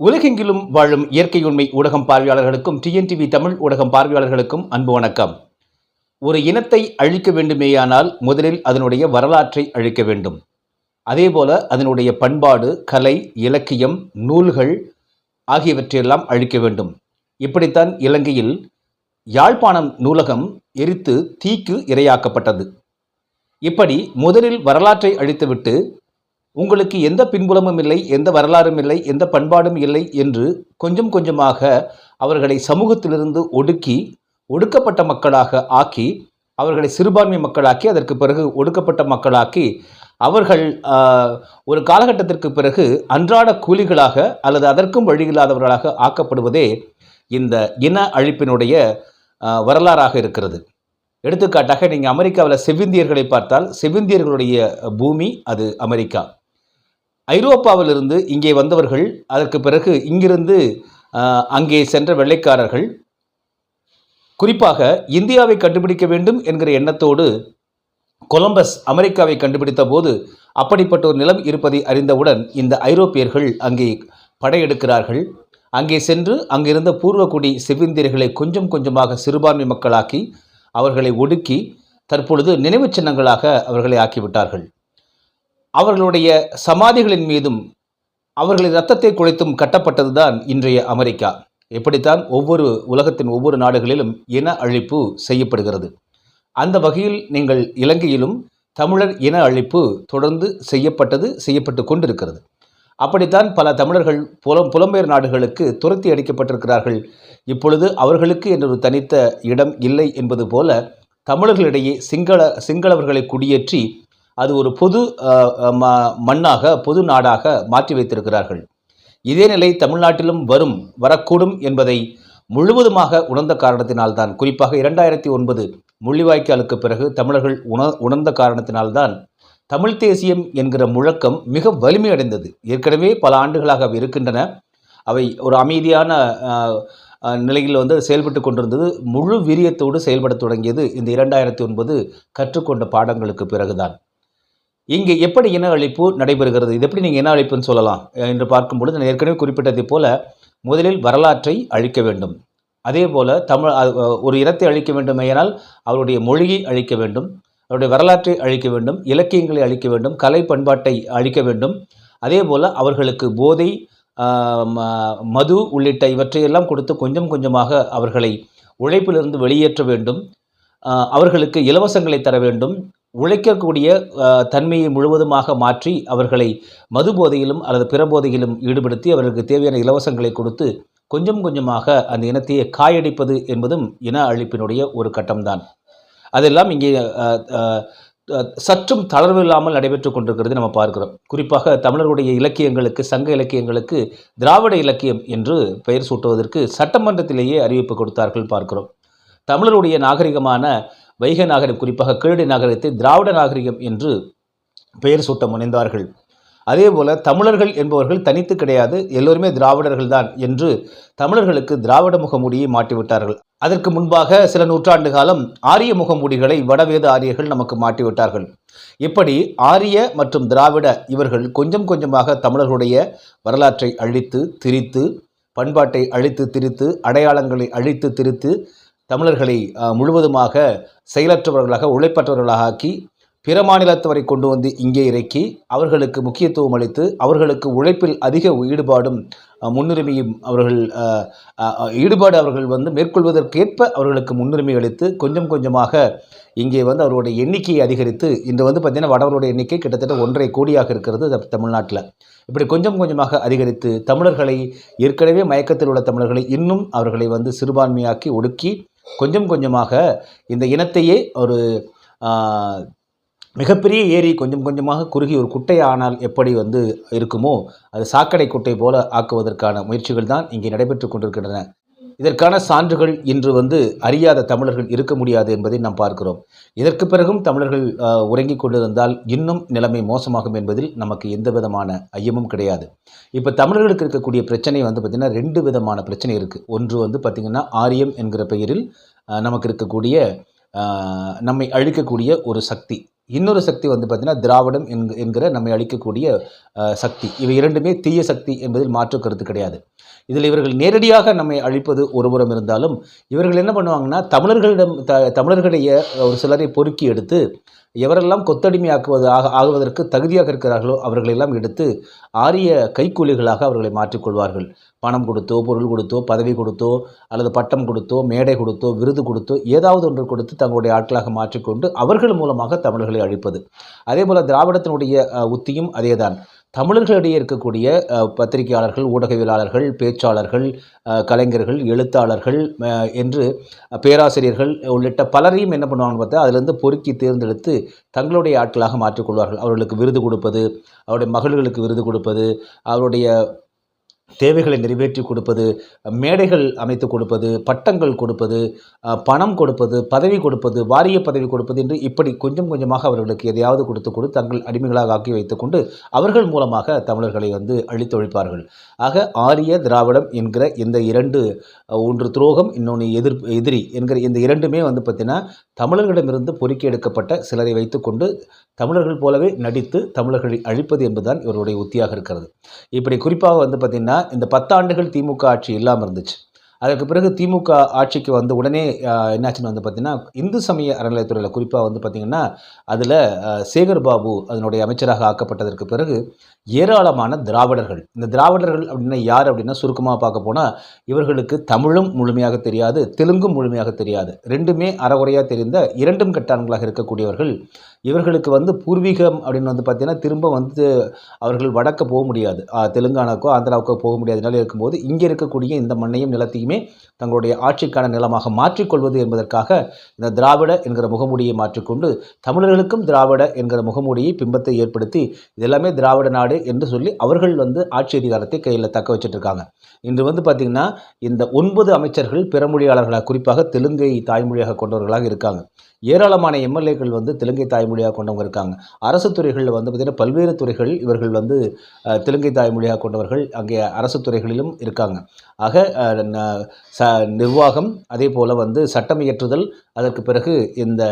உலகெங்கிலும் வாழும் இயற்கை உண்மை ஊடகம் பார்வையாளர்களுக்கும் டிஎன்டிவி தமிழ் ஊடகம் பார்வையாளர்களுக்கும் அன்பு வணக்கம். ஒரு இனத்தை அழிக்க வேண்டுமேயானால் முதலில் அதனுடைய வரலாற்றை அழிக்க வேண்டும். அதேபோல அதனுடைய பண்பாடு கலை இலக்கியம் நூல்கள் ஆகியவற்றையெல்லாம் அழிக்க வேண்டும். இப்படித்தான் இலங்கையில் யாழ்ப்பாணம் நூலகம் எரித்து தீக்கு இரையாக்கப்பட்டது. இப்படி முதலில் வரலாற்றை அழித்துவிட்டு உங்களுக்கு எந்த பின்புலமும் இல்லை எந்த வரலாறும் இல்லை எந்த பண்பாடும் இல்லை என்று கொஞ்சம் கொஞ்சமாக அவர்களை சமூகத்திலிருந்து ஒடுக்கி ஒடுக்கப்பட்ட மக்களாக ஆக்கி அவர்களை சிறுபான்மை மக்களாக்கி அதற்கு பிறகு ஒடுக்கப்பட்ட மக்களாக்கி அவர்கள் ஒரு காலகட்டத்திற்கு பிறகு அன்றாட கூலிகளாக அல்லது அதற்கும் வழியில்லாதவர்களாக ஆக்கப்படுவதே இந்த இன அழிப்பினுடைய வரலாறாக இருக்கிறது. எடுத்துக்காட்டாக நீங்கள் அமெரிக்காவில் செவிந்தியர்களை பார்த்தால் செவிந்தியர்களுடைய பூமி அது அமெரிக்கா. ஐரோப்பாவிலிருந்து இங்கே வந்தவர்கள் அதற்கு பிறகு இங்கிருந்து அங்கே சென்ற வெள்ளைக்காரர்கள். குறிப்பாக இந்தியாவை கண்டுபிடிக்க வேண்டும் என்கிற எண்ணத்தோடு கொலம்பஸ் அமெரிக்காவை கண்டுபிடித்த போது அப்படிப்பட்ட ஒரு நிலம் இருப்பதை அறிந்தவுடன் இந்த ஐரோப்பியர்கள் அங்கே படையெடுக்கிறார்கள். அங்கே சென்று அங்கிருந்த பூர்வகுடி செவிந்தியர்களை கொஞ்சம் கொஞ்சமாக சிறுபான்மை மக்களாக்கி அவர்களை ஒடுக்கி தற்பொழுது நினைவுச் சின்னங்களாக அவர்களை ஆக்கிவிட்டார்கள். அவர்களுடைய சமாதிகளின் மீதும் அவர்களின் ரத்தத்தை குழைத்தும் கட்டப்பட்டதுதான் இன்றைய அமெரிக்கா. எப்படித்தான் ஒவ்வொரு உலகத்தின் ஒவ்வொரு நாடுகளிலும் இன அழிப்பு செய்யப்படுகிறது. அந்த வகையில் நீங்கள் இலங்கையிலும் தமிழர் இன அழிப்பு தொடர்ந்து செய்யப்பட்டது செய்யப்பட்டு கொண்டிருக்கிறது. அப்படித்தான் பல தமிழர்கள் புலம் புலம்பெயர் நாடுகளுக்கு துரத்தி அடிக்கப்பட்டிருக்கிறார்கள். இப்பொழுது அவர்களுக்கு என்றொரு தனித்த இடம் இல்லை என்பது போல தமிழர்களிடையே சிங்கள சிங்களவர்களை குடியேற்றி அது ஒரு பொது ம- மண்ணாக பொது நாடாக மாற்றி வைத்திருக்கிறார்கள். இதே நிலை தமிழ்நாட்டிலும் வரும் வரக்கூடும் என்பதை முழுவதுமாக உணர்ந்த காரணத்தினால்தான் குறிப்பாக இரண்டாயிரத்தி ஒன்பது முள்ளிவாய்க்காலுக்கு பிறகு தமிழர்கள் உண உணர்ந்த காரணத்தினால்தான் தமிழ் தேசியம் என்கிற முழக்கம் மிக வலிமையடைந்தது. ஏற்கனவே பல ஆண்டுகளாக அவை இருக்கின்றன. அவை ஒரு அமைதியான நிலையில் வந்து செயல்பட்டு கொண்டிருந்தது. முழு வீரியத்தோடு செயல்படத் தொடங்கியது இந்த இரண்டாயிரத்தி ஒன்பது கற்றுக்கொண்ட பாடங்களுக்கு பிறகுதான். இங்கே எப்படி இன அழிப்பு நடைபெறுகிறது? இது எப்படி நீங்கள் இன அழிப்புன்னு சொல்லலாம்? என்று பார்க்கும் பொழுது நான் ஏற்கனவே குறிப்பிட்டதை போல முதலில் வரலாற்றை அழிக்க வேண்டும். அதே போல தமிழ் ஒரு இனத்தை அழிக்க வேண்டுமேயானால் அவருடைய மொழியை அழிக்க வேண்டும் அவருடைய வரலாற்றை அழிக்க வேண்டும் இலக்கியங்களை அழிக்க வேண்டும் கலை பண்பாட்டை அழிக்க வேண்டும். அதே போல் அவர்களுக்கு போதை ம- மது உள்ளிட்ட இவற்றையெல்லாம் கொடுத்து கொஞ்சம் கொஞ்சமாக அவர்களை உழைப்பிலிருந்து வெளியேற்ற வேண்டும். அவர்களுக்கு இலவசங்களை தர வேண்டும். உழைக்கக்கூடிய தன்மையை முழுவதுமாக மாற்றி அவர்களை மது போதையிலும் அல்லது பிற போதையிலும் ஈடுபடுத்தி அவர்களுக்கு தேவையான இலவசங்களை கொடுத்து கொஞ்சம் கொஞ்சமாக அந்த இனத்தையே காயடிப்பது என்பதும் இன அழிப்பினுடைய ஒரு கட்டம்தான். அதெல்லாம் இங்கே சற்றும் தளர்வு இல்லாமல் நடைபெற்று கொண்டிருக்கிறது நம்ம பார்க்கிறோம். குறிப்பாக தமிழர்களுடைய இலக்கியங்களுக்கு சங்க இலக்கியங்களுக்கு திராவிட இலக்கியம் என்று பெயர் சூட்டுவதற்கு சட்டமன்றத்திலேயே அறிவிப்பு கொடுத்தார்கள் பார்க்கிறோம். தமிழருடைய நாகரிகமான வைக நாகரிகம் குறிப்பாக கீழடி நாகரிகத்தை திராவிட நாகரிகம் என்று பெயர் சூட்ட முனைந்தார்கள். அதேபோல தமிழர்கள் என்பவர்கள் தனித்து கிடையாது எல்லோருமே திராவிடர்கள் தான் என்று தமிழர்களுக்கு திராவிட முகமூடியை மாட்டிவிட்டார்கள். அதற்கு முன்பாக சில நூற்றாண்டு காலம் ஆரிய முகமூடிகளை வடவேத ஆரியர்கள் நமக்கு மாட்டிவிட்டார்கள். இப்படி ஆரிய மற்றும் திராவிட இவர்கள் கொஞ்சம் கொஞ்சமாக தமிழர்களுடைய வரலாற்றை அழித்து திரித்து பண்பாட்டை அழித்து திரித்து அடையாளங்களை அழித்து திரித்து தமிழர்களை முழுவதுமாக செயலற்றவர்களாக உழைப்பற்றவர்களாக ஆக்கி பிற மாநிலத்தவரை கொண்டு வந்து இங்கே இறக்கி அவர்களுக்கு முக்கியத்துவம் அளித்து அவர்களுக்கு உழைப்பில் அதிக ஈடுபாடும் முன்னுரிமையும் அவர்கள் ஈடுபாடு அவர்கள் வந்து மேற்கொள்வதற்கேற்ப அவர்களுக்கு முன்னுரிமை அளித்து கொஞ்சம் கொஞ்சமாக இங்கே வந்து அவருடைய எண்ணிக்கையை அதிகரித்து இன்று வந்து பார்த்திங்கன்னா வடவருடைய எண்ணிக்கை கிட்டத்தட்ட ஒன்றரை கோடியாக இருக்கிறது த- தமிழ்நாட்டில். இப்படி கொஞ்சம் கொஞ்சமாக அதிகரித்து தமிழர்களை ஏற்கனவே மயக்கத்தில் உள்ள தமிழர்களை இன்னும் அவர்களை வந்து சிறுபான்மையாக்கி ஒடுக்கி கொஞ்சம் கொஞ்சமாக இந்த இனத்தையே ஒரு மிகப்பெரிய ஏரி கொஞ்சம் கொஞ்சமாக குறுகி ஒரு குட்டை ஆனால் எப்படி வந்து இருக்குமோ அது சாக்கடை குட்டை போல ஆக்குவதற்கான முயற்சிகள் தான் இங்கே நடைபெற்று கொண்டிருக்கின்றன. இதற்கான சான்றுகள் இன்று வந்து அறியாத தமிழர்கள் இருக்க முடியாது என்பதை நாம் பார்க்கிறோம். இதற்கு பிறகும் தமிழர்கள் உறங்கிக் கொண்டிருந்தால் இன்னும் நிலைமை மோசமாகும் என்பதில் நமக்கு எந்த விதமான ஐயமும் கிடையாது. இப்போ தமிழர்களுக்கு இருக்கக்கூடிய பிரச்சனை வந்து பார்த்திங்கன்னா ரெண்டு விதமான பிரச்சனை இருக்குது ஒன்று வந்து பார்த்திங்கன்னா ஆரியம் என்கிற பெயரில் நமக்கு இருக்கக்கூடிய நம்மை அழிக்கக்கூடிய ஒரு சக்தி. இன்னொரு சக்தி வந்து பார்த்திங்கன்னா திராவிடம் என்கிற நம்மை அழிக்கக்கூடிய சக்தி. இவை இரண்டுமே தீய சக்தி என்பதில் மாற்று கருத்து கிடையாது. இதில் இவர்கள் நேரடியாக நம்மை அழிப்பது ஒருபுறம் இருந்தாலும் இவர்கள் என்ன பண்ணுவாங்கன்னா தமிழர்களிடம் த தமிழர்களிடையே ஒரு சிலரை பொறுக்கி எடுத்து எவரெல்லாம் கொத்தடிமையாக்குவது ஆக ஆகுவதற்கு தகுதியாக இருக்கிறார்களோ அவர்களெல்லாம் எடுத்து ஆரிய கைக்கூலிகளாக அவர்களை மாற்றிக்கொள்வார்கள் பணம் கொடுத்தோ பொருள் கொடுத்தோ பதவி கொடுத்தோ அல்லது பட்டம் கொடுத்தோ மேடை கொடுத்தோ விருது கொடுத்தோ ஏதாவது ஒன்று கொடுத்து தங்களுடைய ஆட்களாக மாற்றிக்கொண்டு அவர்கள் மூலமாக தமிழர்களை அழிப்பது. அதே போல் திராவிடத்தினுடைய உத்தியும் அதேதான். தமிழர்களிடையே இருக்கக்கூடிய பத்திரிகையாளர்கள் ஊடகவியலாளர்கள் பேச்சாளர்கள் கலைஞர்கள் எழுத்தாளர்கள் என்று பேராசிரியர்கள் உள்ளிட்ட பலரையும் என்ன பண்ணுவாங்கன்னு பார்த்தா அதிலிருந்து பொறுக்கி தேர்ந்தெடுத்து தங்களுடைய ஆட்களாக மாற்றிக்கொள்வார்கள் அவர்களுக்கு விருது கொடுப்பது அவருடைய மகள்களுக்கு விருது கொடுப்பது அவருடைய தேவைகளை நிறைவேற்றி கொடுப்பது மேடைகள் அமைத்து கொடுப்பது பட்டங்கள் கொடுப்பது பணம் கொடுப்பது பதவி கொடுப்பது வாரிய பதவி கொடுப்பது என்று இப்படி கொஞ்சம் கொஞ்சமாக அவர்களுக்கு எதையாவது கொடுத்து கொடுத்து தங்கள் அடிமைகளாக ஆக்கி வைத்துக்கொண்டு அவர்கள் மூலமாக தமிழர்களை வந்து அழித்தொழிப்பார்கள். ஆக ஆரிய திராவிடம் என்கிற இந்த இரண்டு ஒன்று துரோகம் இன்னொன்று எதிர் எதிரி என்கிற இந்த இரண்டுமே வந்து பார்த்திங்கன்னா தமிழர்களிடமிருந்து பொறுக்கி எடுக்கப்பட்ட சிலரை வைத்துக்கொண்டு தமிழர்கள் போலவே நடித்து தமிழர்களை அழிப்பது என்பதுதான் இவருடைய உத்தியாக இருக்கிறது. இப்படி குறிப்பாக வந்து பார்த்திங்கன்னா இந்த பத்தாண்டுகள் திமுக ஆட்சி இல்லாமல் இருந்துச்சு. அதற்கு பிறகு திமுக ஆட்சிக்கு வந்த உடனே என்னாச்சுன்னு வந்து பார்த்திங்கன்னா இந்து சமய அறநிலையத்துறையில் குறிப்பாக வந்து பார்த்திங்கன்னா அதில் சேகர் பாபு அதனுடைய அமைச்சராக ஆக்கப்பட்டதற்கு பிறகு ஏராளமான திராவிடர்கள். இந்த திராவிடர்கள் அப்படின்னா யார் அப்படின்னா சுருக்கமாக பார்க்க போனால் இவர்களுக்கு தமிழும் முழுமையாக தெரியாது தெலுங்கும் முழுமையாக தெரியாது. ரெண்டுமே அறகுறையாக தெரிந்த இரண்டும் கட்டான்களாக இருக்கக்கூடியவர்கள். இவர்களுக்கு வந்து பூர்வீகம் அப்படின்னு வந்து பார்த்தீங்கன்னா திரும்ப வந்து அவர்கள் வடக்க போக முடியாது. தெலுங்கானாக்கோ ஆந்திராவுக்கோ போக முடியாத நிலை இருக்கும்போது இங்கே இருக்கக்கூடிய இந்த மண்ணையும் நிலத்தையுமே தங்களுடைய ஆட்சிக்கான நிலமாக மாற்றிக்கொள்வது என்பதற்காக இந்த திராவிட என்கிற முகமூடியை மாற்றிக்கொண்டு தமிழர்களுக்கும் திராவிட என்கிற முகமூடியை பிம்பத்தை ஏற்படுத்தி இது எல்லாமே திராவிட நாடு என்று சொல்லி அவர்கள் வந்து ஆட்சி அதிகாரத்தை கையில் தக்க வச்சிட்டு இருக்காங்க இன்று வந்து பார்த்திங்கன்னா இந்த ஒன்பது அமைச்சர்கள் பிறமொழியாளர்களாக குறிப்பாக தெலுங்கை தாய்மொழியாக கொண்டவர்களாக இருக்காங்க. ஏராளமான எம்எல்ஏக்கள் வந்து தெலுங்கை தாய்மொழியாக கொண்டவங்க இருக்காங்க. அரசு துறைகளில் வந்து பார்த்திங்கன்னா பல்வேறு துறைகள் இவர்கள் வந்து தெலுங்கை தாய்மொழியாக கொண்டவர்கள் அங்கே அரசு துறைகளிலும் இருக்காங்க. ஆக ச நிர்வாகம் அதே போல் வந்து சட்டம் இயற்றுதல் அதற்கு பிறகு இந்த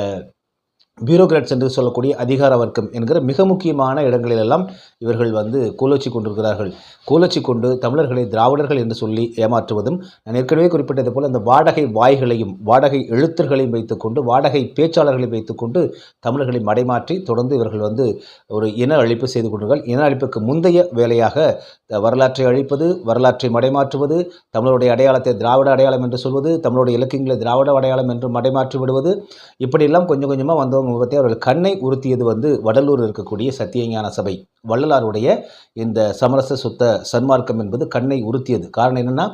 பியூரோக்ராட்ஸ் என்று சொல்லக்கூடிய அதிகார வர்க்கம் என்கிற மிக முக்கியமான இடங்களிலெல்லாம் இவர்கள் வந்து கோலோச்சி கொண்டிருக்கிறார்கள். கோலோச்சி கொண்டு தமிழர்களை திராவிடர்கள் என்று சொல்லி ஏமாற்றுவதும் நான் ஏற்கனவே குறிப்பிட்டது போல் அந்த வாடகை வாய்களையும் வாடகை எழுத்தர்களையும் வைத்துக்கொண்டு வாடகை பேச்சாளர்களையும் வைத்துக்கொண்டு தமிழர்களை மடைமாற்றி தொடர்ந்து இவர்கள் வந்து ஒரு இன அழிப்பு செய்து கொண்டிருக்கிறார்கள். இன அழிப்புக்கு முந்தைய வேலையாக வரலாற்றை அழிப்பது வரலாற்றை மடைமாற்றுவது தமிழருடைய அடையாளத்தை திராவிட அடையாளம் என்று சொல்வது தமிழுடைய இலக்கியங்களை திராவிட அடையாளம் என்று மடைமாற்றி விடுவது இப்படியெல்லாம் கொஞ்சம் கொஞ்சமாக வந்தவங்க அவர்கள் கண்ணை உறுத்தியது வந்து வடலூர் இருக்கக்கூடிய சத்தியஞான சபை. வள்ளலாருடைய இந்த சமரச சுத்த சன்மார்க்கம் என்பது கண்ணை உறுத்தியது. காரணம் என்னென்னா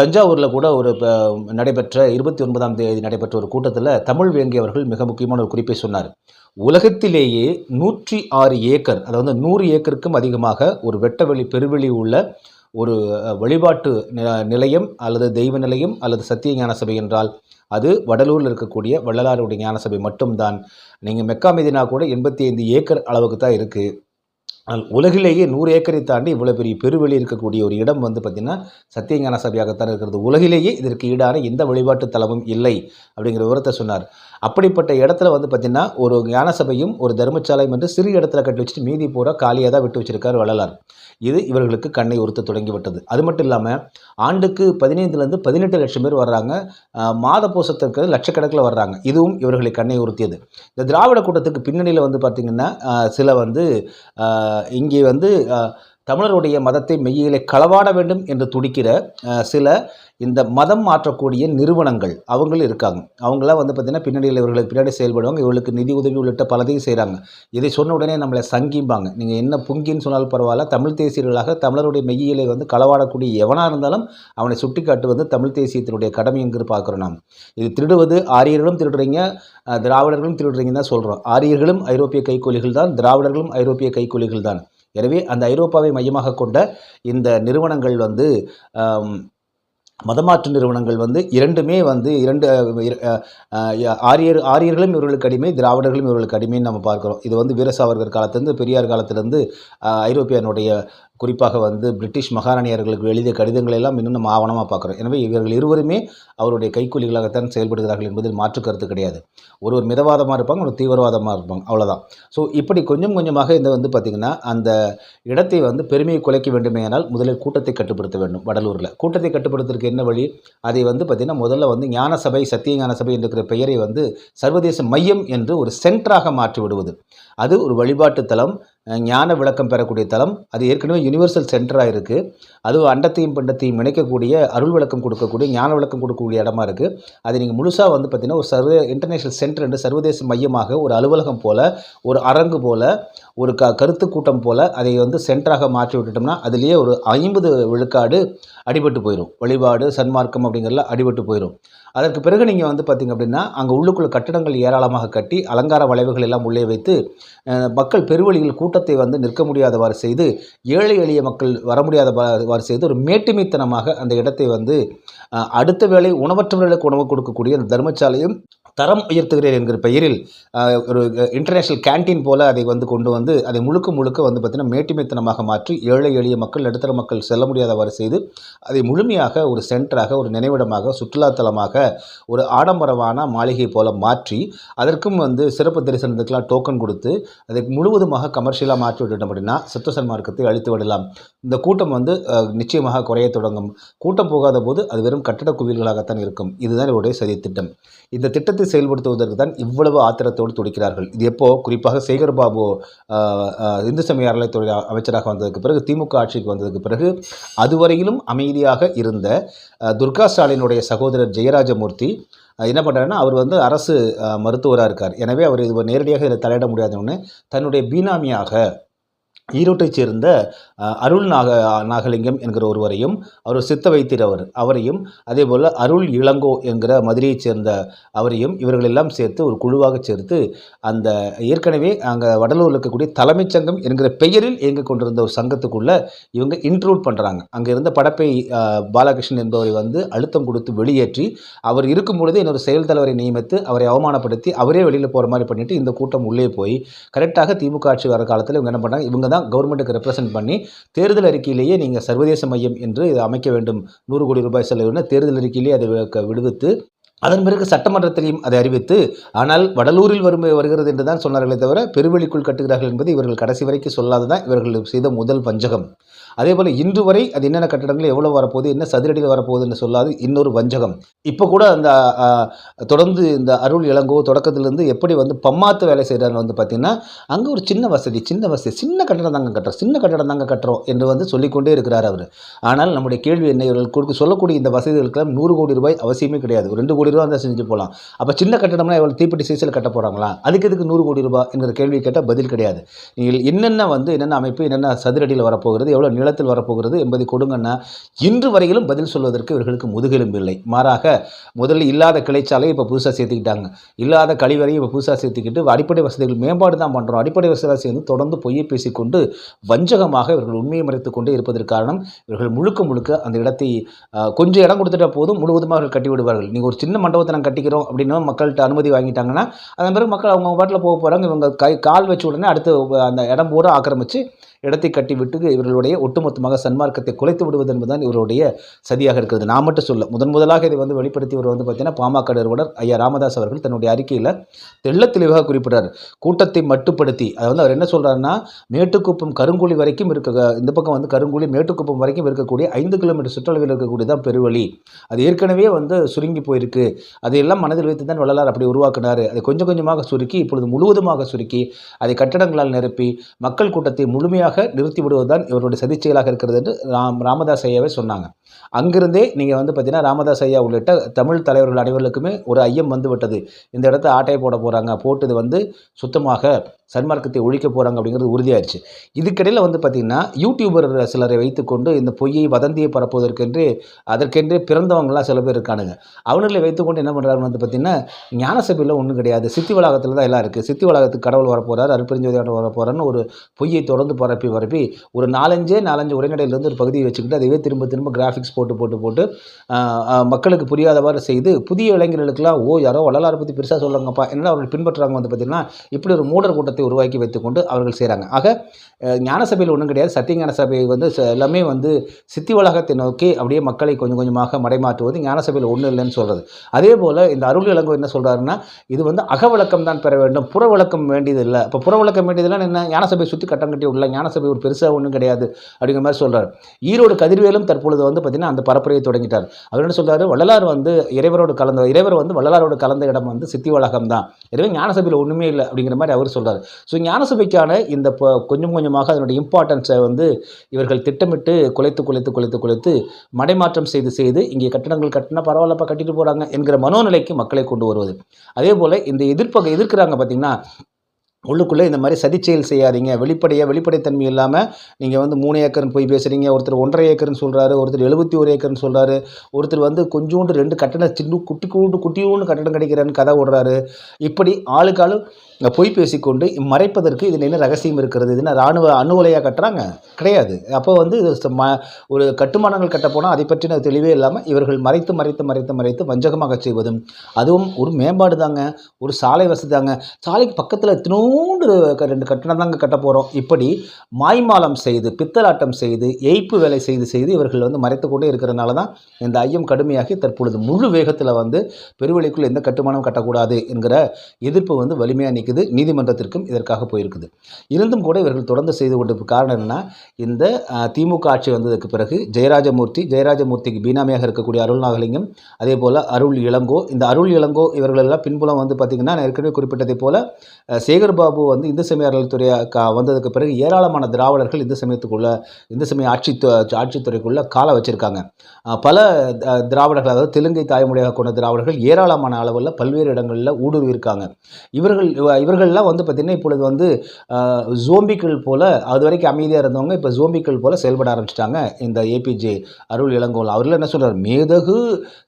தஞ்சாவூரில் கூட ஒரு ப- நடைபெற்ற இருபத்தி ஒன்பதாம் தேதி நடைபெற்ற ஒரு கூட்டத்தில் தமிழ் வேங்கி அவர்கள் மிக முக்கியமான ஒரு குறிப்பை சொன்னார். உலகத்திலேயே நூற்றி ஆறு ஏக்கர் அதாவது நூறு ஏக்கருக்கும் அதிகமாக ஒரு வெட்டவெளி பெருவெளி உள்ள ஒரு வழிபாட்டு நிலையம் அல்லது தெய்வ நிலையம் அல்லது சத்திய ஞான சபை என்றால் அது வடலூரில் இருக்கக்கூடிய வள்ளலாருடைய ஞான சபை மட்டும்தான். நீங்கள் மெக்கா மெதினா கூட எண்பத்தி ஐந்து ஏக்கர் அளவுக்கு தான் இருக்குது உலகிலேயே நூறு ஏக்கரை தாண்டி இவ்வளோ பெரிய பெருவெளி இருக்கக்கூடிய ஒரு இடம் வந்து பார்த்திங்கன்னா சத்தியஞான சபையாகத்தான் இருக்கிறது. உலகிலேயே இதற்கு ஈடான எந்த வழிபாட்டு தலமும் இல்லை அப்படிங்கிற விவரத்தை சொன்னார். அப்படிப்பட்ட இடத்துல வந்து பார்த்திங்கன்னா ஒரு ஞான சபையும் ஒரு தர்மசாலையும் வந்து சிறு இடத்துல கட்டி வச்சுட்டு மீதி பூரா காலியாக தான் விட்டு வச்சிருக்கார் வள்ளலார். இது இவர்களுக்கு கண்ணை உறுத்த தொடங்கி விட்டது அது மட்டும் இல்லாமல் ஆண்டுக்கு பதினைந்துலேருந்து பதினெட்டு லட்சம் பேர் வர்றாங்க. மாத பூசத்திற்கு லட்சக்கணக்கில் வர்றாங்க. இதுவும் இவர்களை கண்ணை உறுத்தியது. இந்த திராவிட கூட்டத்துக்கு பின்னணியில் வந்து பார்த்திங்கன்னா சில வந்து இங்கே வந்து தமிழருடைய மதத்தை மெய்யிலே களவாட வேண்டும் என்று துடிக்கிற சில இந்த மதம் மாற்றக்கூடிய நிறுவனங்கள் அவங்களும் இருக்காங்க. அவங்களாம் வந்து பார்த்திங்கன்னா பின்னணியில் இவர்களுக்கு பின்னாடி செயல்படுவாங்க. இவர்களுக்கு நிதி உதவி உள்ளிட்ட பலதையும் செய்கிறாங்க இதை சொன்ன உடனே நம்மளை சங்கிம்பாங்க. நீங்கள் என்ன புங்கின்னு சொன்னாலும் பரவாயில்ல. தமிழ் தேசியர்களாக தமிழருடைய மெய்யியலை வந்து களவாடக்கூடிய எவனாக இருந்தாலும் அவனை சுட்டிக்காட்டு வந்து தமிழ் தேசியத்தினுடைய கடமை பார்க்குறோம் நாம். இது திருடுவது ஆரியர்களும் திருடுறீங்க திராவிடர்களும் திருடுறீங்கன்னு தான் சொல்கிறோம் ஆரியர்களும் ஐரோப்பிய கைக்கூலிகள் தான் திராவிடர்களும் ஐரோப்பிய கைக்கூலிகள் தான். எனவே அந்த ஐரோப்பாவை மையமாக கொண்ட இந்த நிறுவனங்கள் வந்து மதமாற்று நிறுவனங்கள் வந்து இரண்டுமே வந்து இரண்டு ஆரியர் ஆரியர்களும் இவர்களுக்கு அடிமை திராவிடர்களும் இவர்களுக்கு அடிமைன்னு நம்ம பார்க்குறோம். இது வந்து வீரசாவர்கர் காலத்திலேருந்து பெரியார் காலத்திலேருந்து ஐரோப்பியனுடைய குறிப்பாக வந்து பிரிட்டிஷ் மகாராணியர்களுக்கு எழுதிய கடிதங்களை எல்லாம் இன்னும் நம்ம ஆவணமாக பார்க்குறோம். எனவே இவர்கள் இருவருமே அவருடைய கைக்கூலிகளாகத்தான் செயல்படுகிறார்கள் என்பதில் மாற்று கருத்து கிடையாது. ஒருவர் மிதவாதமாக இருப்பாங்க ஒரு தீவிரவாதமாக இருப்பாங்க. அவ்வளோதான் ஸோ இப்படி கொஞ்சம் கொஞ்சமாக இந்த வந்து பார்த்திங்கன்னா அந்த இடத்தை வந்து பெருமையை குலைக்க வேண்டுமேனால் முதலில் கூட்டத்தை கட்டுப்படுத்த வேண்டும் வடலூரில். கூட்டத்தை கட்டுப்படுத்துறதுக்கு என்ன வழி? அதை வந்து பார்த்திங்கன்னா முதல்ல வந்து ஞான சபை சத்திய ஞான சபை என்கிற பெயரை வந்து சர்வதேச மையம் என்று ஒரு சென்டராக மாற்றி விடுவது. அது ஒரு வழிபாட்டு தலம் ஞான விளக்கம் பெறக்கூடிய தலம். அது ஏற்கனவே யூனிவர்சல் சென்டராக இருக்குது அது அண்டத்தையும் பண்டத்தையும் இணைக்கக்கூடிய அருள் விளக்கம் கொடுக்கக்கூடிய ஞான விளக்கம் கொடுக்கக்கூடிய இடமா இருக்குது அது நீங்கள் முழுசாக வந்து பார்த்திங்கன்னா ஒரு சர்வ இன்டர்நேஷ்னல் சென்டர் என்று சர்வதேச மையமாக ஒரு அலுவலகம் போல் ஒரு அரங்கு போல் ஒரு க கருத்து கூட்டம் போல் அதை வந்து சென்டராக மாற்றி விட்டுட்டோம்னா அதுலேயே ஒரு ஐம்பது விழுக்காடு அடிபட்டு போயிடும் வழிபாடு சன்மார்க்கம் அப்படிங்கிறதுல அடிபட்டு போயிடும் அதற்கு பிறகு நீங்கள் வந்து பார்த்திங்க அப்படின்னா அங்கே உள்ளுக்குள்ள கட்டிடங்கள் ஏராளமாக கட்டி அலங்கார வளைவுகள் எல்லாம் உள்ளே வைத்து மக்கள் பெருவழியில் கூட்டத்தை வந்து நிற்க முடியாதவாறு செய்து ஏழை எளிய மக்கள் வர முடியாதவாறு செய்து ஒரு மேட்டுமைத்தனமாக அந்த இடத்தை வந்து அடுத்த வேளை உணவற்றவர்களுக்கு உணவு கொடுக்கக்கூடிய அந்த தர்மசாலையும் தரம் உயர்த்துகிறேன் என்கிற பெயரில் ஒரு இன்டர்நேஷ்னல் கேண்டீன் போல் அதை வந்து கொண்டு வந்து அதை முழுக்க முழுக்க வந்து பார்த்திங்கன்னா மேட்டுமைத்தனமாக மாற்றி ஏழை எளிய மக்கள் நடுத்தர மக்கள் செல்ல முடியாதவாறு செய்து அதை முழுமையாக ஒரு சென்டராக ஒரு நினைவிடமாக சுற்றுலாத்தலமாக ஒரு ஆடம்பரமான மாளிகை போல மாற்றி அதற்கும் வந்து சிறப்பு தரிசனத்துக்கெலாம் டோக்கன் கொடுத்து அதை முழுவதுமாக கமர்ஷியலாக மாற்றி விட்டுட்டோம் அப்படின்னா சித்த சன்மார்க்கத்தை அழித்து விடலாம். இந்த கூட்டம் வந்து நிச்சயமாக குறைய தொடங்கும். கூட்டம் போகாத போது அது வெறும் கட்டட குவியல்களாகத்தான் இருக்கும். இதுதான் இவருடைய சதி திட்டம் இந்த திட்டத்தை செயல்படுத்துவதற்கு தான் இவ்வளவு ஆத்திரத்தோடு துடிக்கிறார்கள். இது எப்போ? குறிப்பாக சேகர்பாபு இந்து சமய அறநிலைத்துறை அமைச்சராக வந்ததுக்கு பிறகு திமுக ஆட்சிக்கு வந்ததுக்கு பிறகு அதுவரையிலும் அமைதியாக இருந்த துர்கா ஸ்டாலினுடைய சகோதரர் ஜெயராஜமூர்த்தி என்ன பண்ணுறாருன்னா அவர் வந்து அரசு மருத்துவராக இருக்கார். எனவே அவர் இது நேரடியாக இதில் தலையிட முடியாதவொன்னு தன்னுடைய பீனாமியாக ஈரோட்டைச் சேர்ந்த அருள் நாக நாகலிங்கம் என்கிற ஒருவரையும் அவர் சித்த வைத்தியர் அவர் அவரையும் அதே போல் அருள் இளங்கோ என்கிற மதுரையைச் சேர்ந்த அவரையும் இவர்களெல்லாம் சேர்த்து ஒரு குழுவாக சேர்த்து அந்த ஏற்கனவே அங்கே வடலூரில் இருக்கக்கூடிய தலைமைச் சங்கம் என்கிற பெயரில் இயங்கிக் கொண்டிருந்த ஒரு சங்கத்துக்குள்ளே இவங்க இன்ட்ரூட் பண்ணுறாங்க அங்கே இருந்த படப்பை பாலகிருஷ்ணன் என்பவரை வந்து அழுத்தம் கொடுத்து வெளியேற்றி அவர் இருக்கும் பொழுதே இன்னொரு செயல் தலைவரை நியமித்து அவரை அவமானப்படுத்தி அவரே வெளியில் போகிற மாதிரி பண்ணிட்டு இந்த கூட்டம் உள்ளே போய் கரெக்டாக திமுக ஆட்சி வர காலத்தில் இவங்க என்ன பண்ணாங்க இவங்க தான் கவர்மெண்ட்டுக்கு ரெப்ரசென்ட் பண்ணி தேர்தல் அறிக்கையிலேயே நீங்கள் சர்வதேச மையம் என்று இதை அமைக்க வேண்டும். நூறு கோடி ரூபாய் செலவுன்னு தேர்தல் அறிக்கையிலேயே அதை விடுவித்து அதன் பிறகு சட்டமன்றத்திலையும் அதை அறிவித்து ஆனால் வடலூரில் வரும் வருகிறது என்று தான் சொன்னார்களே தவிர பெருவெளிக்குள் கட்டுகிறார்கள் என்பது இவர்கள் கடைசி வரைக்கும் சொல்லாததான் இவர்கள் செய்த முதல் வஞ்சகம். அதே போல் இன்று வரை அது என்னென்ன கட்டடங்கள் எவ்வளோ வரப்போகுது என்ன சதுரடியில் வரப்போகுதுன்னு சொல்லாது இன்னொரு வஞ்சகம். இப்போ கூட அந்த தொடர்ந்து இந்த அருள் இளங்கோ தொடக்கத்திலேருந்து எப்படி வந்து பம்மாத்து வேலை செய்கிறாங்க வந்து பார்த்திங்கன்னா அங்கே ஒரு சின்ன வசதி சின்ன வசதி சின்ன கட்டடம் தாங்க கட்டுறோம் சின்ன கட்டடம் தாங்க கட்டுறோம் என்று வந்து சொல்லிக்கொண்டே இருக்கிறார் அவர். ஆனால் நம்முடைய கேள்வி என்ன? இவர்கள் கொடுக்க சொல்லக்கூடிய இந்த வசதிகளுக்கெல்லாம் நூறு கோடி ரூபாய் அவசியமே கிடையாது. ஒரு ரெண்டு கோடி ரூபா இருந்தால் செஞ்சு போகலாம் அப்போ சின்ன கட்டடம்னா எவ்வளோ தீப்பெட்டி சீசல் கட்ட போகிறாங்களா அதுக்கு எதுக்கு நூறு கோடி ரூபா என்கிற கேள்வி கேட்டால் பதில் கிடையாது. நீங்கள் என்னென்ன வந்து என்னென்ன அமைப்பு என்னென்ன சதுரடியில் வரப்போகிறது எவ்வளோ நிலத்தில் வரப்போகிறது என்பதை கொடுங்கன்னா இன்று வரையிலும் பதில் சொல்வதற்கு இவர்களுக்கு முதுகெலும்பு இல்லை. மாறாக முதல்ல இல்லாத கிளைச்சாலையை இப்போ புதுசாக சேர்த்துக்கிட்டாங்க. இல்லாத கழிவறையும் இப்போ புதுசாக சேர்த்துக்கிட்டு அடிப்படை வசதிகள் மேம்பாடு தான் பண்ணுறோம் அடிப்படை வசதியாக சேர்ந்து தொடர்ந்து பொய்யை பேசிக்கொண்டு வஞ்சகமாக இவர்கள் உண்மையை மறைத்து கொண்டே இருப்பதற்கு காரணம் இவர்கள் முழுக்க முழுக்க அந்த இடத்தை கொஞ்சம் இடம் கொடுத்துட்டா போதும் முழுவதுமாக அவர்கள் கட்டி விடுவார்கள். நீங்கள் ஒரு சின்ன மண்டபத்தை நாங்கள் கட்டிக்கிறோம் அப்படின்னு மக்கள்கிட்ட அனுமதி வாங்கிட்டாங்கன்னா அதன் பிறகு மக்கள் அவங்க பாட்டில் போக போகிறாங்க இவங்க கை கால் வச்ச உடனே அடுத்து அந்த இடம் பூரா ஆக்கிரமித்து இடத்தை கட்டி விட்டு இவர்களுடைய ஒட்டுமொத்தமாக சன்மார்க்கத்தை குலைத்து விடுவது என்பதுதான் இவருடைய சதியாக இருக்கிறது. நான் மட்டும் சொல்ல முதன் முதலாக இதை வந்து வெளிப்படுத்தியவர் வந்து பார்த்தீங்கன்னா பாமக நிறுவனர் ஐயா ராமதாஸ் அவர்கள் தன்னுடைய அறிக்கையில் தெள்ள தெளிவாக குறிப்பிட்டார் கூட்டத்தை மட்டுப்படுத்தி அதாவது அவர் என்ன சொல்கிறாருன்னா மேட்டுக்குப்பம் கருங்குழி வரைக்கும் இருக்க இந்த பக்கம் வந்து கருங்குழி மேட்டுக்குப்பம் வரைக்கும் இருக்கக்கூடிய ஐந்து கிலோமீட்டர் சுற்றளவில் இருக்கக்கூடியதான் பெருவழி. அது ஏற்கனவே வந்து சுருங்கி போயிருக்கு. அதையெல்லாம் மனதில் வைத்து தான் வள்ளலார் அப்படி உருவாக்கினார். அதை கொஞ்சம் கொஞ்சமாக சுருக்கி இப்பொழுது முழுவதுமாக சுருக்கி அதை கட்டடங்களால் நிரப்பி மக்கள் கூட்டத்தை முழுமையாக முழுமையாக நிறுத்திவிடுவதுதான் இவருடைய சதிச்செயலாக இருக்கிறது என்று ராம் ராமதாஸ் ஐயாவே சொன்னாங்க. அங்கிருந்தே நீங்கள் வந்து பார்த்தீங்கன்னா ராமதாஸ் ஐயா உள்ளிட்ட தமிழ் தலைவர்கள் அனைவருக்குமே ஒரு ஐயம் வந்து விட்டது இந்த இடத்த ஆட்டையை போட போகிறாங்க போட்டு இது வந்து சுத்தமாக சன்மார்க்கத்தை ஒழிக்க போகிறாங்க அப்படிங்கிறது உறுதியாயிருச்சு இதுக்கிடையில் வந்து பார்த்திங்கன்னா யூடியூபர் சிலரை வைத்துக்கொண்டு இந்த பொய்யை வதந்தியை பரப்புவதற்கென்று அதற்கென்றே பிறந்தவங்களாம் சில பேர் இருக்கானுங்க. அவர்களை வைத்துக்கொண்டு என்ன பண்ணுறாரு வந்து பார்த்திங்கன்னா ஞானசபையில் ஒன்றும் கிடையாது. சித்தி வளாகத்தில் தான் எல்லாம் இருக்குது சித்தி வளாகத்துக்கு கடவுள் வரப்போகிறார் அருப்பெருஞ்சோதியார் வரப்போகிறான்னு ஒரு பொய்யை தொடர்ந்து பரப்பி பரப்பி ஒரு நாலஞ்சே நாலஞ்சு உரைநடையிலேருந்து ஒரு பகுதியை வச்சுக்கிட்டு அதையே திரும்ப திரும்ப கிராஃபிக்ஸ் போட்டு போட்டு போட்டு மக்களுக்கு புரியாதவாறு செய்து புதிய இளைஞர்களுக்கெல்லாம் ஓ யாரோ வள்ளலாரை பற்றி பெருசாக சொல்லுங்கப்பா என்ன அவர்கள் பின்பற்றுறாங்க வந்து பார்த்திங்கன்னா இப்படி ஒரு மூடர் கூட்டத்தை உருவாக்கி வைத்துக்கொண்டு அவர்கள் செய்கிறாங்க ஆக ஞானசபையில் ஞான சபையில் ஒன்றும் கிடையாது. சத்தியஞான சபை வந்து எல்லாமே வந்து சித்தி வளாகத்தை நோக்கி அப்படியே மக்களை கொஞ்சம் கொஞ்சமாக மடைமாற்றுவது ஞான சபையில் ஒன்றும் இல்லைன்னு சொல்கிறது அதே போல் இந்த அருள் இளங்கோ என்ன சொல்கிறாருன்னா இது வந்து அகவிளக்கம் தான் பெற வேண்டும். புற விளக்கம் வேண்டியது இல்லை. இப்போ புற விளக்கம் வேண்டியதுலாம் என்ன? ஞானசபை சுற்றி கட்டம் கட்டி விடல ஞானசபை ஒரு பெருசாக ஒன்றும் கிடையாது அப்படிங்கிற மாதிரி சொல்கிறார் ஈரோடு கதிர்வேலும் தற்பொழுது வந்து பார்த்தீங்கன்னா அந்த பரப்புரையை தொடங்கிட்டார். அவர் என்ன சொல்றாரு? வள்ளலார் வந்து இறைவரோடு கலந்த இறைவர் வந்து வள்ளலாரோடு கலந்த இடம் வந்து சித்தி வளாகம் தான் எனவே ஞானசபையில் ஒன்றுமே இல்லை அப்படிங்கிற மாதிரி அவர் சொல்றாரு. ஸோ ஞானசபைக்கான இந்த கொஞ்சம் கொஞ்சமாக அதனுடைய இம்பார்ட்டன்ஸை வந்து இவர்கள் திட்டமிட்டு குலைத்து குலைத்து குலைத்து குலைத்து மடைமாற்றம் செய்து செய்து இங்கே கட்டடங்கள் கட்டினா பரவாயில்லப்பா கட்டிட்டு போகிறாங்க என்கிற மனோநிலைக்கு மக்களை கொண்டு வருவது. அதே போல் இந்த எதிர்ப்பகை எதிர்க்கிறாங்க பார்த்தீங்கன்னா உள்ளுக்குள்ளே இந்த மாதிரி சதிச்செயல் செய்யாதீங்க. வெளிப்படையாக வெளிப்படைத்தன்மை இல்லாமல் நீங்கள் வந்து மூணு ஏக்கர்னு போய் பேசுகிறீங்க ஒருத்தர் ஒன்றரை ஏக்கர்னு சொல்கிறாரு ஒருத்தர் எழுபத்தி ஒரு ஏக்கர்னு சொல்கிறாரு ஒருத்தர் வந்து கொஞ்சோண்டு ரெண்டு கட்டணம் சின்ன குட்டி கூண்டு குட்டியூண்டு கட்டணம் கிடைக்கிறேன்னு கதை விடுறாரு இப்படி ஆளுக்கு ஆளு பொய் பேசிக்கொண்டு மறைப்பதற்கு இதில் என்ன ரகசியம் இருக்கிறது? இதுனா இராணுவ அணு உலையாக கட்டுறாங்க? கிடையாது. அப்போ வந்து இது ம- ஒரு கட்டுமானங்கள் கட்ட போனால் அதை பற்றின தெளிவே இல்லாமல் இவர்கள் மறைத்து மறைத்து மறைத்து மறைத்து வஞ்சகமாக செய்வதும் அதுவும் ஒரு மேம்பாடு தாங்க ஒரு சாலை வசதி தாங்க. சாலைக்கு பக்கத்தில் இத்தினோண்டு க- ரெண்டு கட்டணம் தாங்க கட்ட போகிறோம் இப்படி மாய்மாலம் செய்து பித்தலாட்டம் செய்து ஏய்ப்பு வேலை செய்து செய்து இவர்கள் வந்து மறைத்து கொண்டே இருக்கிறனால தான் இந்த ஐயம் கடுமையாகி தற்பொழுது முழு வேகத்தில் வந்து பெருவெளிக்குள் எந்த கட்டுமானம் கட்டக்கூடாது என்கிற எதிர்ப்பு வந்து வலிமையாக கிடைக்குது நீதிமன்றத்திற்கும் இதற்காக போயிருக்குது. இருந்தும் கூட இவர்கள் தொடர்ந்து செய்து கொண்டிருக்க காரணம் என்னென்னா இந்த திமுக ஆட்சி வந்ததுக்கு பிறகு ஜெயராஜமூர்த்தி ஜெயராஜமூர்த்திக்கு பீனாமியாக இருக்கக்கூடிய அருள் நாகலிங்கம் அதே போல் அருள் இளங்கோ இந்த அருள் இளங்கோ இவர்களெல்லாம் பின்புலம் வந்து பார்த்திங்கன்னா நான் ஏற்கனவே குறிப்பிட்டதை போல சேகர்பாபு வந்து இந்து சமய அறநிலைத்துறை வந்ததுக்கு பிறகு ஏராளமான திராவிடர்கள் இந்து சமயத்துக்குள்ள இந்து சமய ஆட்சி ஆட்சித்துறைக்குள்ளே காலை வச்சுருக்காங்க. பல திராவிடர்கள் அதாவது தெலுங்கை தாய்மொழியாக கொண்ட திராவிடர்கள் ஏராளமான அளவில் பல்வேறு இடங்களில் ஊடுருவி இருக்காங்க இவர்கள் இவ- இவர்கள்லாம் வந்து பார்த்திங்கன்னா இப்பொழுது வந்து ஜோம்பிக்கள் போல் அது வரைக்கும் அமைதியாக இருந்தவங்க இப்போ ஜோம்பிக்கள் போல செயல்பட ஆரம்பிச்சிட்டாங்க. இந்த ஏபிஜே அருள் இளங்கோல் அவர்கள் என்ன சொல்கிறார் மேதகு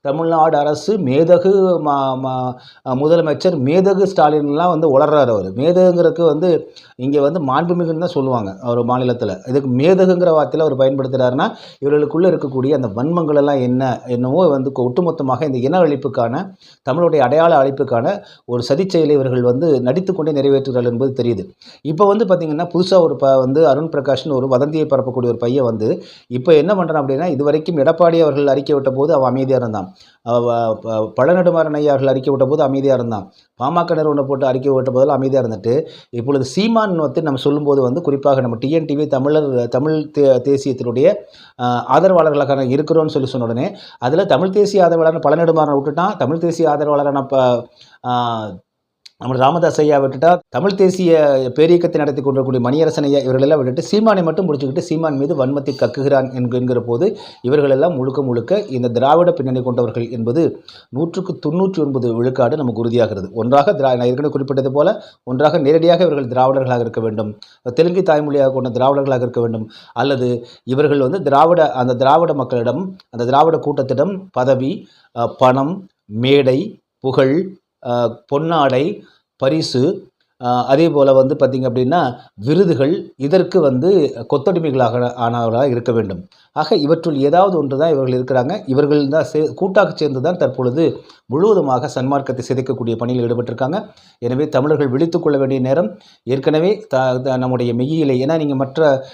தமிழ்நாடு அரசு மேதகு மா மா- முதலமைச்சர் மேதகு ஸ்டாலின்லாம் வந்து உளர்றாரு அவர். மேதகுங்கிறதுக்கு வந்து இங்கே வந்து மாண்புமிகுன்னு தான் சொல்லுவாங்க அவர் மாநிலத்தில். இதுக்கு மேதகுங்கிற வார்த்தையில் அவர் பயன்படுத்துகிறாருன்னா இவர்களுக்குள்ளே இருக்கக்கூடிய அந்த வன்மங்கள் எல்லாம் என்ன என்னவோ வந்து ஒட்டுமொத்தமாக இந்த இன அழிப்புக்கான தமிழுடைய அடையாள அழிப்புக்கான ஒரு சதிச்செயலை இவர்கள் வந்து நடி நடித்துக்கொண்டே நிறைவேற்றுகிறார் என்பது தெரியுது. இப்போ வந்து பார்த்திங்கன்னா புதுசாக ஒரு ப வந்து அருண் பிரகாஷ்னு ஒரு வதந்தியை பரப்பக்கூடிய ஒரு பையன் வந்து இப்போ என்ன பண்ணுறான் அப்படின்னா இது வரைக்கும் எடப்பாடி அவர்கள் அறிக்கை விட்ட போது அவன் அமைதியாக இருந்தான். ப- பழநெடுமாறன் ஐயா அவர்கள் அறிக்கை விட்ட போது அமைதியாக இருந்தான். பாமக நிறுவனம் போட்டு அறிக்கை விட்ட போதெல்லாம் அமைதியாக இருந்துட்டு இப்பொழுது சீமான் வந்து நம்ம சொல்லும்போது வந்து குறிப்பாக நம்ம டிஎன்டிவி தமிழர் தமிழ் தே தேசியத்தினுடைய ஆதரவாளர்களாக இருக்கிறோம்னு சொல்லி சொன்ன உடனே அதில் தமிழ் தேசிய ஆதரவாளர் பழநெடுமாறனை விட்டுட்டான். தமிழ் தேசிய ஆதரவாளரான ப நம்ம ராமதாஸ் ஐயா விட்டுட்டா தமிழ் தேசிய பேரியக்கத்தை நடத்தி கொண்டிருக்கக்கூடிய மணியரசன் ஐயா இவர்களெல்லாம் விட்டுட்டு சீமானை மட்டும் முடிச்சுக்கிட்டு சீமான் மீது வன்மத்தை கக்குகிறான் என்கிற போது இவர்களெல்லாம் முழுக்க முழுக்க இந்த திராவிட பின்னணி கொண்டவர்கள் என்பது நூற்றுக்கு தொண்ணூற்றி ஒன்பது விழுக்காடு நமக்கு உறுதியாகிறது. ஒன்றாக திரா நான் ஏற்கனவே குறிப்பிட்டது போல ஒன்றாக நேரடியாக இவர்கள் திராவிடர்களாக இருக்க வேண்டும். தெலுங்கு தாய்மொழியாக கொண்ட திராவிடர்களாக இருக்க வேண்டும். அல்லது இவர்கள் வந்து திராவிட அந்த திராவிட மக்களிடம் அந்த திராவிட கூட்டத்திடம் பதவி பணம் மேடை புகழ் பொன்னாடை பரிசு அதே போல் வந்து பார்த்திங்க அப்படின்னா விருதுகள் இதற்கு வந்து கொத்தடிமைகளாக ஆனவர்களாக இருக்க வேண்டும். ஆக இவற்றுள் ஏதாவது ஒன்று தான் இவர்கள் இருக்கிறாங்க. இவர்கள் தான் சே கூட்டாக சேர்ந்து தான் தற்பொழுது முழுவதுமாக சன்மார்க்கத்தை சிதைக்கக்கூடிய பணியில் ஈடுபட்டிருக்காங்க. எனவே தமிழர்கள் விழித்துக்கொள்ள வேண்டிய நேரம். ஏற்கனவே த த- நம்முடைய மெய்யிலே ஏன்னா நீங்கள் மற்ற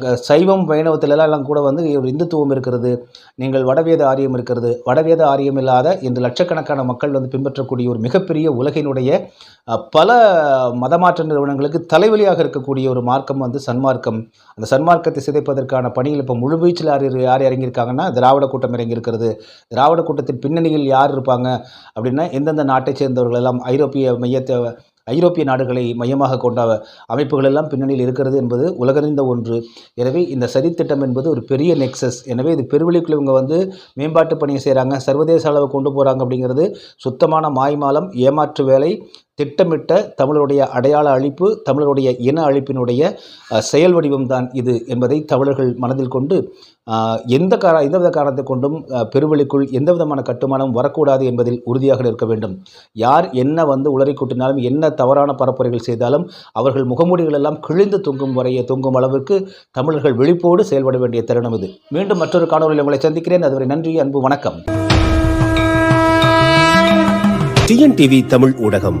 க- சைவம் வைணவத்திலெல்லாம் கூட வந்து ஒரு இந்துத்துவம் இருக்கிறது. நீங்கள் வடவேத ஆரியம் இருக்கிறது. வடவேத ஆரியம் இல்லாத இந்த லட்சக்கணக்கான மக்கள் வந்து பின்பற்றக்கூடிய ஒரு மிகப்பெரிய உலகினுடைய பல மதமாற்ற நிறுவனங்களுக்கு தலைவலியாக இருக்கக்கூடிய ஒரு மார்க்கம் வந்து சன்மார்க்கம். அந்த சன்மார்க்கத்தை சிதைப்பதற்கான பணியில் இப்போ முழுவீச்சில் யார் யார் இறங்கியிருக்காங்கன்னா திராவிட கூட்டம் இறங்கியிருக்கிறது. திராவிட கூட்டத்தின் பின்னணியில் யார் இருப்பாங்க அப்படின்னா எந்தெந்த நாட்டை சேர்ந்தவர்கள் எல்லாம் ஐரோப்பிய மையத்தை ஐரோப்பிய நாடுகளை மையமாக கொண்ட அமைப்புகள் எல்லாம் பின்னணியில் இருக்கிறது என்பது உலகறிந்த ஒன்று. எனவே இந்த சதித்திட்டம் என்பது ஒரு பெரிய நெக்ஸஸ் எனவே இது பெருவெளிக்குள் இவங்க வந்து மேம்பாட்டு பணியை செய்கிறாங்க சர்வதேச அளவு கொண்டு போகிறாங்க அப்படிங்கிறது சுத்தமான மாய்மாலம் ஏமாற்று வேலை திட்டமிட்ட தமிழருடைய அடையாள அழிப்பு தமிழருடைய இன அழிப்பினுடைய செயல் வடிவம்தான் இது என்பதை தமிழர்கள் மனதில் கொண்டு எந்த கார எந்தவித காரணத்தை கொண்டும் பெருவழிக்குள் பெருவெளிக்குள் எந்த விதமான கட்டுமானம் வரக்கூடாது என்பதில் உறுதியாக இருக்க வேண்டும். யார் என்ன வந்து உளறி கூட்டினாலும் என்ன தவறான பரப்புரைகள் செய்தாலும் அவர்கள் முகமூடிகள் எல்லாம் கிழிந்து தொங்கும் வரைய தொங்கும் அளவிற்கு தமிழர்கள் விழிப்போடு செயல்பட வேண்டிய தருணம் இது. மீண்டும் மற்றொரு காணொலியில் உங்களை சந்திக்கிறேன். அதுவரை நன்றி அன்பு வணக்கம். டிஎன்டிவி தமிழ் ஊடகம்.